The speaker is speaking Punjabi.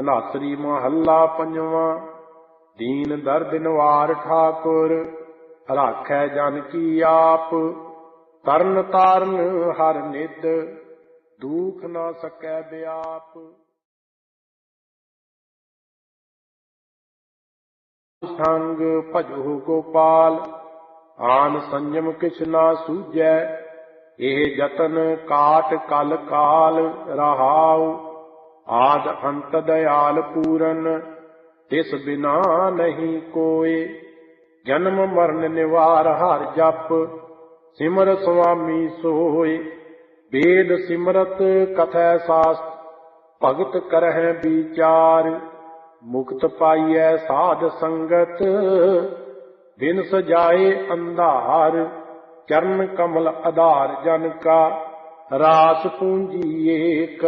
ਧਨਾਸਰੀ ਮਹੱਲਾ ਪੰਜਵਾਂ, ਦੀਨ ਦਰਦ ਨਿਵਾਰ ਠਾਕੁਰ, ਰਾਖੈ ਜਨ ਕੀ ਆਪ, ਤਰਨ ਤਾਰਨ ਹਰ ਨਿਦ ਦੁਖ ਨਾ ਸਕੈ ਬਿਆਪ। ਸੰਗ ਭਜੋ ਗੋਪਾਲ, ਆਨ ਸੰਜਮ ਕਿਛ ਨਾ ਸੂਜੈ ਇਹ ਜਤਨ ਕਾਟ ਕਲ ਕਾਲ ਰਹਾਉ। ਆਦ ਅੰਤ ਦਇਆਲ ਪੂਰਨ, ਤਿਸ ਬਿਨਾ ਨਹੀਂ ਕੋਏ। ਜਨਮ ਮਰਨ ਨਿਵਾਰ ਹਰ ਜਪ, ਸਿਮਰ ਸੁਆਮੀ ਸੋਏ। ਵੇਦ ਸਿਮਰਤ ਕਥੈ ਸਾਸਤ ਭਗਤ ਕਰਹਿ ਵਿਚਾਰ। ਮੁਕਤ ਪਾਈਐ ਸਾਧ ਸੰਗਤ ਬਿਨ ਸਜਾਏ ਅੰਧਾਰ। ਚਰਨ ਕਮਲ ਆਧਾਰ ਜਨ ਕਾ, ਰਾਸ ਪੂੰਜੀ ਏਕ।